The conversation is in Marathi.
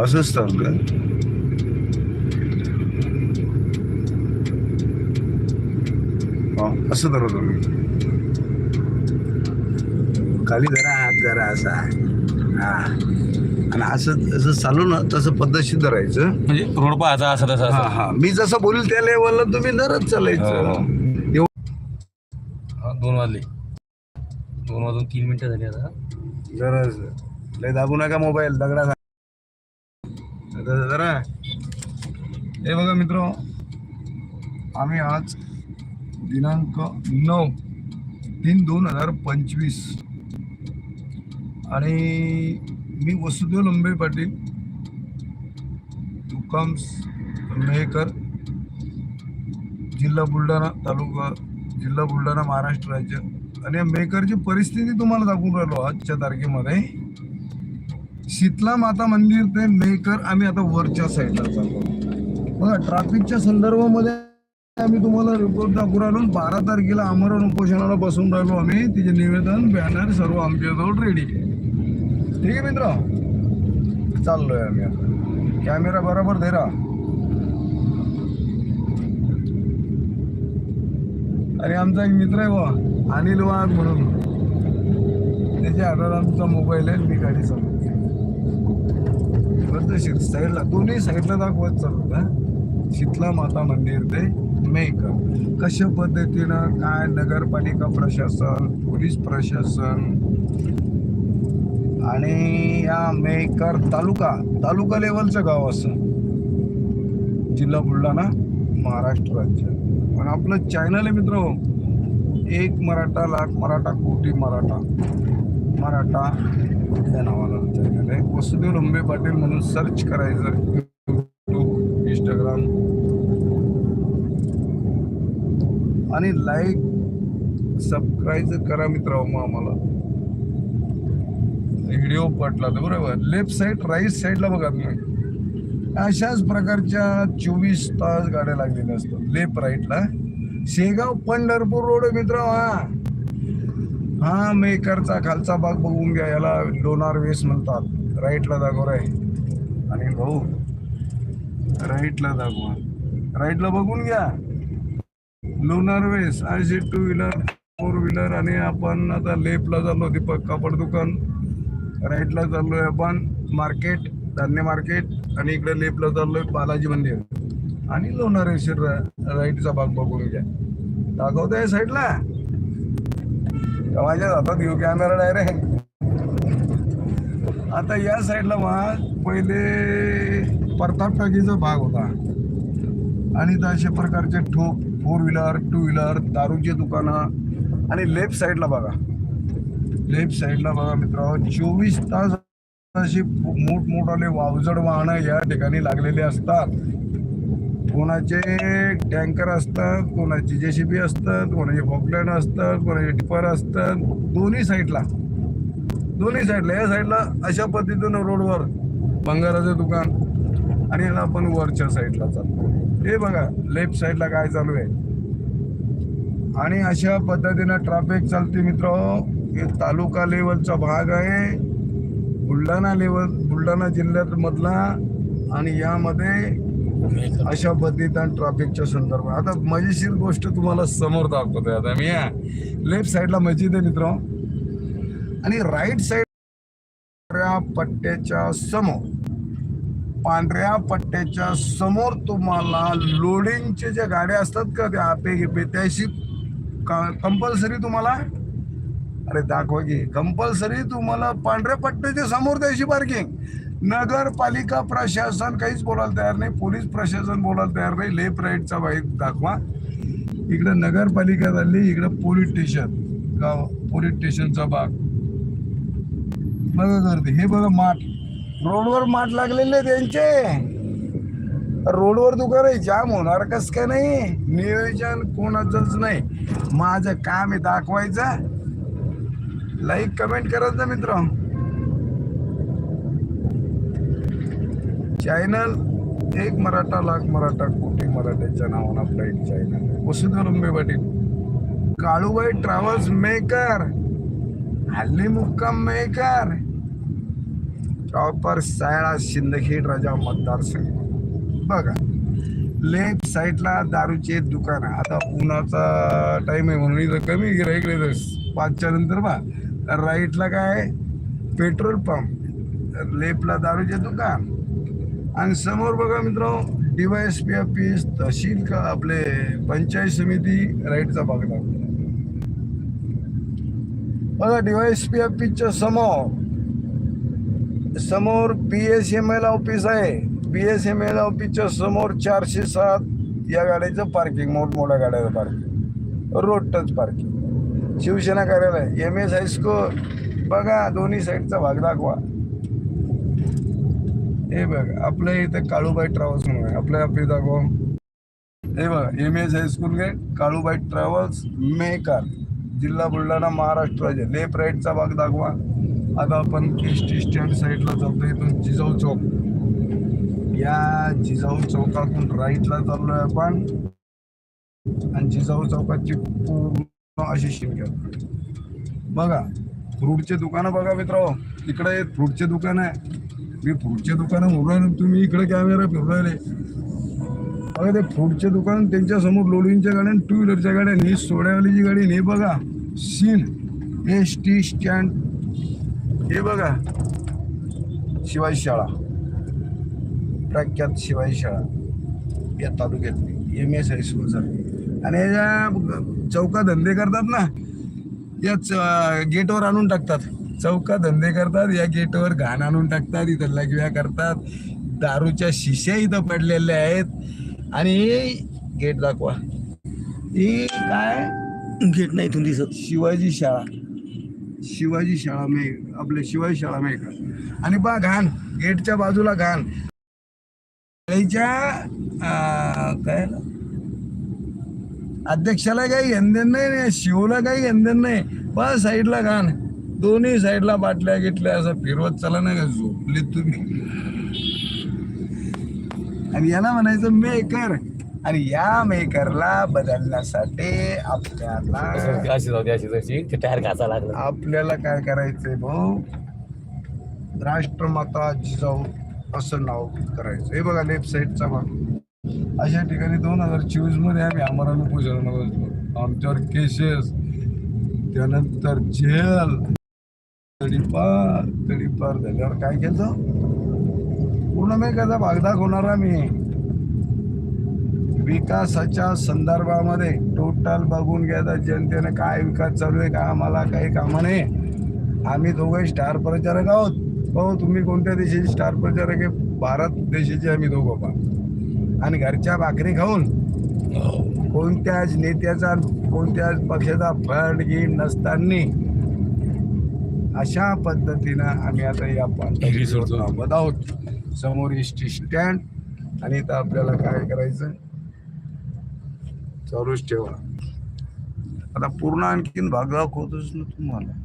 असंच हो, असं धरत तुम्ही खाली धरा हात करा असा हा आणि असं जसं चालू ना तसं पद्धतशीर धरायचं म्हणजे रोड पाहायचा असं तसं हा असं हा मी जसं बोलील त्या लेवलला तुम्ही धरत चालायचं दोन वाजले दोन वाजून तीन मिनिटं झाली आता जरा लय दाबू नका मोबाईल दगडा जरा हे बघा मित्र. आम्ही आज दिनांक नऊ तीन दोन हजार पंचवीस. आणि मी वसुदेव लंबे पाटील तुकाम मेहकर जिल्हा बुलढाणा तालुका जिल्हा बुलढाणा महाराष्ट्र राज्य आणि या मेकरची परिस्थिती तुम्हाला दाखवून राहिलो आजच्या तारखेमध्ये. शीतला माता मंदिर ते मेकर आम्ही आता वरच्या साईडला चाललो. बघा ट्रॅफिकच्या संदर्भामध्ये आम्ही तुम्हाला रिपोर्ट दाखवून राहिलो. बारा तारखेला आमरण उपोषणाला बसून राहिलो आम्ही. तिचे निवेदन बॅनर सर्व आमच्याजवळ रेडी ठीक आहे मित्र? चाललोय आम्ही आता. कॅमेरा बरोबर धरा. आणि आमचा एक मित्र आहे बा अनिल वाघ म्हणून. त्याच्या आधार आमचा मोबाईल आहे मी गाडी चालू पद्धतशीर साईडला दोन्ही साईडला दाखवत चालू शीतला माता मंदिर ते मेकर कशा पद्धतीनं काय नगरपालिका प्रशासन पोलीस प्रशासन आणि या मेकर तालुका तालुका लेवलचं गाव असं. जिल्हा बुलढाणा महाराष्ट्र राज्य. पण आपलं चॅनल आहे मित्र एक मराठा लाख मराठा कोटी मराठा. मराठा या नावाला चॅनल आहे. वसुदेव लंबे पाटील म्हणून सर्च करायचं युट्यूब इंस्टाग्राम आणि लाईक सबस्क्राईब करा मित्र मग आम्हाला. व्हिडिओ पटला तर बरोबर. लेफ्ट साईड राईट साईडला बघा तुम्ही. अशाच प्रकारच्या चोवीस तास गाड्या लागलेल्या असतात. लेफ्ट राईटला शेगाव पंढरपूर रोड मित्र हा. हा मेकरचा खालचा भाग बघून घ्या याला लोणार वेस म्हणतात. राईटला दाखव आहे आणि भाऊ राईटला दाखवा. राईटला बघून घ्या. लोणार वेस असे टू व्हीलर फोर व्हीलर आणि आपण आता लेफ्टला चाललो दीपक कापड दुकान. राईटला चाललोय आपण मार्केट धान्य मार्केट आणि इकडे लेफ्टला चाललोय बालाजी मंदिर. आणि लोणारेश्वर राईटचा भाग बघून घ्या. दाखवताय साईडला? माझ्या हातात घेऊ कॅमेरा डायरेक्ट आता या साईडला मग पहिले प्रताप टाकीचा भाग होता. आणि तर अशा प्रकारचे ठोक फोर व्हीलर टू व्हीलर दारूची दुकानं. आणि लेफ्ट साईडला बघा. लेफ्ट साईडला बघा मित्र चोवीस तास अशी मोठमोठाले वावजड वाहनं या ठिकाणी लागलेले असतात. कोणाचे टँकर असतात कोणाचे जेसीबी असतात कोणाचे फॉकलँड असतात कोणाचे टिपर असतात दोन्ही साईडला. दोन्ही साईडला. या साईडला अशा पद्धतीनं रोडवर बंगाराचं दुकान आणि याला आपण वरच्या साईडला चालतो. हे बघा लेफ्ट साईडला काय चालू आहे? आणि अशा पद्धतीनं ट्रॅफिक चालते मित्र. हे तालुका लेवलचा भाग आहे. बुलढाणा लेवल बुलढाणा जिल्ह्यात मधला आणि यामध्ये अशा पद्धतीनं ट्रॅफिकच्या संदर्भात. आता मजेशीर गोष्ट तुम्हाला समोर दाखवतोय आता मी लेफ्ट साईडला मस्जिद आहे मित्र आणि राईट साईड पांढऱ्या पट्ट्याच्या समोर पांढऱ्या पट्ट्याच्या समोर तुम्हाला लोडिंगचे ज्या गाड्या असतात का त्या आपे गिपे त्याशी कंपल्सरी तुम्हाला? अरे दाखवा की कंपल्सरी तुम्हाला पांढऱ्या पट्ट्याच्या समोर त्याशी पार्किंग नगरपालिका प्रशासन काहीच बोलायला तयार नाही. पोलीस प्रशासन बोलायला तयार नाही. लेफ्ट राईटचा बाईक दाखवा. इकडं नगरपालिका झाली इकडं पोलीस स्टेशन. गाव पोलीस स्टेशनचा भाग. बघा गर्दी. हे बघा माठ. रोडवर माठ लागलेले त्यांचे रोडवर दुकान जाम होणार कस काय नाही? नियोजन कोणाचंच नाही. माझं काम आहे दाखवायचं. लाईक कमेंट करत ना मित्र. चॅनल एक मराठा लाख मराठा कोटी मराठ्याच्या नावानं फ्लाईट एक चॅनल वसुधा लंबे पाटील. काळूबाई ट्रॅव्हल्स मेकर हल्ली मुक्काम मेकर प्रॉपर सायळा सिंदखेड राजा मतदारसंघ. बघा लेफ्ट साईडला दारूचे दुकान आहे. आता उन्हाचा टाइम आहे म्हणून इथं कमी गेलं इकडे पाचच्या नंतर बा राईटला काय पेट्रोल पंप लेफ्टला दारूचे दुकान. आणि समोर बघा मित्र डीवायएसपी ऑफिस तहसील का आपले पंचायत समिती राईटचा भाग लागतो बघा डीवायएसपी ऑफिसच्या समोर समोर B S M L office आहे. बी एस एम एल ऑफिसच्या समोर चारशे सात या गाड्याचं पार्किंग मोठमोठ्या गाड्याचं parking road touch parking Shiv Sena कार्यालय एम एस हायस्कूल बघा दोन्ही साईडचा भाग दाखवा. हे बघ आपल्या इथे काळूबाई ट्रॅव्हल्स म्हणून आहे. आपल्या आपली दाखवा. हे बघ M S high school gate Kalubai travels maker जिल्हा बुलढाणा महाराष्ट्र राज्य. लेफ्ट राईटचा भाग दाखवा. आता आपण ईस्ट स्टँड साईडला चालतो इथून जिजाऊ चौक. या जिजाऊ चौकातून राईटला चाललोय आपण. आणि जिजाऊ चौकाची पूर्ण अशी शिंके बघा फ्रूटचे दुकानं बघा मित्र इकडे फ्रूटचे दुकान आहे. मी फ्रूटचे दुकानं उघडून तुम्ही इकडे कॅमेरा फिरून राहिले. बघा ते फ्रूटचे दुकान त्यांच्यासमोर लोडिंगच्या गाड्या टू व्हीलरच्या गाड्या ही सोड्यावालीची गाडी हे बघा सीन एस टी स्टँड हे बघा शिवाजी शाळा. प्रख्यात शिवाजी शाळा. या तालुक्यातली. एम एस हायस्कूल झाली आणि या चौका धंदे करतात ना या च- गेटवर आणून टाकतात. चौका धंदे करतात या गेटवर घाण आणून टाकतात इथं लघव्या करतात. दारूच्या शिश्या इथं पडलेल्या आहेत. आणि गेट दाखवा. ही काय? गेट नाही इथून दिसत. शिवाजी शाळा. शिवाजी शाळा मे आपले शिवाजी शाळा मे आणि बा घाण. गेटच्या बाजूला घाण. काय? अध्यक्षाला काही घेणदेण नाही शिवला काही घेणदेण नाही. बस साईडला घाण. दोन्ही साईडला बाटल्या घेतल्या असं फिरवत चला नाही का झोपले तुम्ही? आणि याला म्हणायचं मेकर. आणि या मेकरला बदलण्यासाठी आपल्याला अशी जाऊ दे अशी तशी ते टायर घासा लागला. आपल्याला काय करायचंय भाऊ? राष्ट्रमाता जिजाऊ असं नाव करायचं हे बघा लेफ्ट साईडचा भाग. अशा ठिकाणी दोन हजार चोवीसमध्ये आम्ही उपोषण बसलो आमच्यावर केसेस त्यानंतर जेल तडीपार तडीपार झाल्यावर काय केलं? पूर्ण मेकाचा भाग दाखवणार आम्ही विकासाच्या संदर्भामध्ये टोटल बघून घ्यायचा जनतेने काय विकास चालू आहे का आम्हाला काही कामं नाही. आम्ही दोघे स्टार प्रचारक आहोत. हो तुम्ही कोणत्या देशाचे स्टार प्रचारक आहे? भारत देशाचे आम्ही दोघं पण. आणि घरच्या भाकरी खाऊन कोणत्याच नेत्याचा कोणत्याच पक्षाचा फंड घेईन नसताना अशा पद्धतीनं आम्ही आता या. पाच आहोत. समोर एस टी स्टँड आणि इथं आपल्याला काय करायचं? चालूच ठेवा. आता पूर्ण आणखीन भाग दाखवतोच ना तुम्हाला.